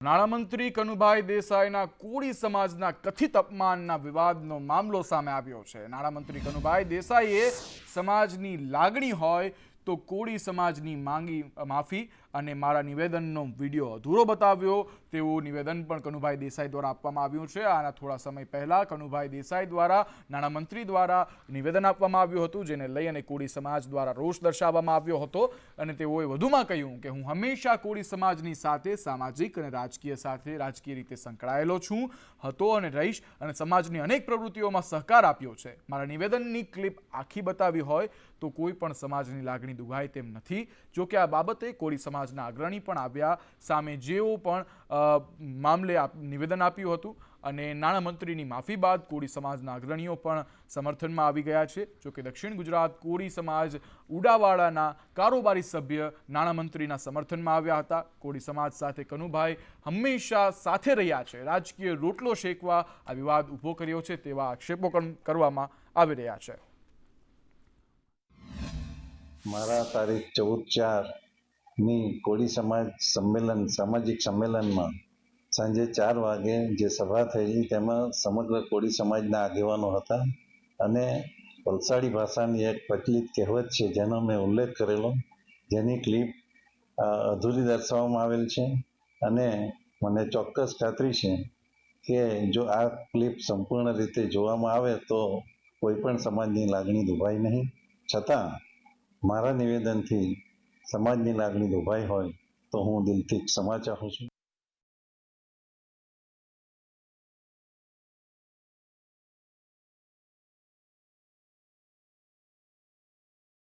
નાણામંત્રી કનુભાઈ દેસાઈના કોળી સમાજના કથિત અપમાનના વિવાદનો મામલો સામે આવ્યો છે. નાણામંત્રી કનુભાઈ દેસાઈએ સમાજની લાગણી હોય તો કોળી સમાજની માંગી માફી અને મારા નિવેદનનો વીડિયો અધૂરો બતાવ્યો. તેવું નિવેદન પણ કનુભાઈ દેસાઈ દ્વારા આપવામાં આવ્યું છે. આના થોડા સમય પહેલાં કનુભાઈ દેસાઈ દ્વારા, નાણામંત્રી દ્વારા નિવેદન આપવામાં આવ્યું હતું, જેને લઈ અને કોળી સમાજ દ્વારા રોષ દર્શાવવામાં આવ્યો હતો. અને તેઓએ વધુમાં કહ્યું કે હું હંમેશા કોળી સમાજની સાથે સામાજિક અને રાજકીય સાથે રાજકીય રીતે સંકળાયેલો છું, હતો અને રહીશ અને સમાજની અનેક પ્રવૃત્તિઓમાં સહકાર આપ્યો છે. મારા નિવેદનની ક્લિપ આખી બતાવી હોય તો કોઈ પણ સમાજની લાગણી દુભાય તેમ નથી. જોકે આ બાબતે કોળી સમાજના અગ્રણી પણ આવ્યા સામે જેઓ પણ મામલે નિવેદન આપ્યું હતું અને નાણામંત્રીની માફી બાદ કોળી સમાજના અગ્રણીઓ પણ સમર્થનમાં આવી ગયા છે. જોકે દક્ષિણ ગુજરાત કોળી સમાજ ઉડાવાડાના કારોબારી સભ્ય નાણામંત્રીના સમર્થનમાં આવ્યા હતા. કોળી સમાજ સાથે કનુભાઈ હંમેશા સાથે રહ્યા છે. રાજકીય રોટલો શેકવા આ વિવાદ ઊભો કર્યો છે તેવા આક્ષેપો કરવામાં આવી રહ્યા છે. મારા તારીખ ચૌદ ચારની કોળી સમાજ સંમેલન, સામાજિક સંમેલનમાં સાંજે ચાર વાગે જે સભા થયેલી તેમાં સમગ્ર કોળી સમાજના આગેવાનો હતા અને વલસાડી ભાષાની એક પ્રચલિત કહેવત છે, જેનો મેં ઉલ્લેખ કરેલો, જેની ક્લિપ અધૂરી દર્શાવવામાં આવેલ છે અને મને ચોક્કસ ખાતરી છે કે જો આ ક્લિપ સંપૂર્ણ રીતે જોવામાં આવે તો કોઈ પણ સમાજની લાગણી દુભાય નહીં. છતાં મારા નિવેદનથી સમાજની લાગણી દુભાઈ હોય તો હું દિલથી ક્ષમા ચાહું છું.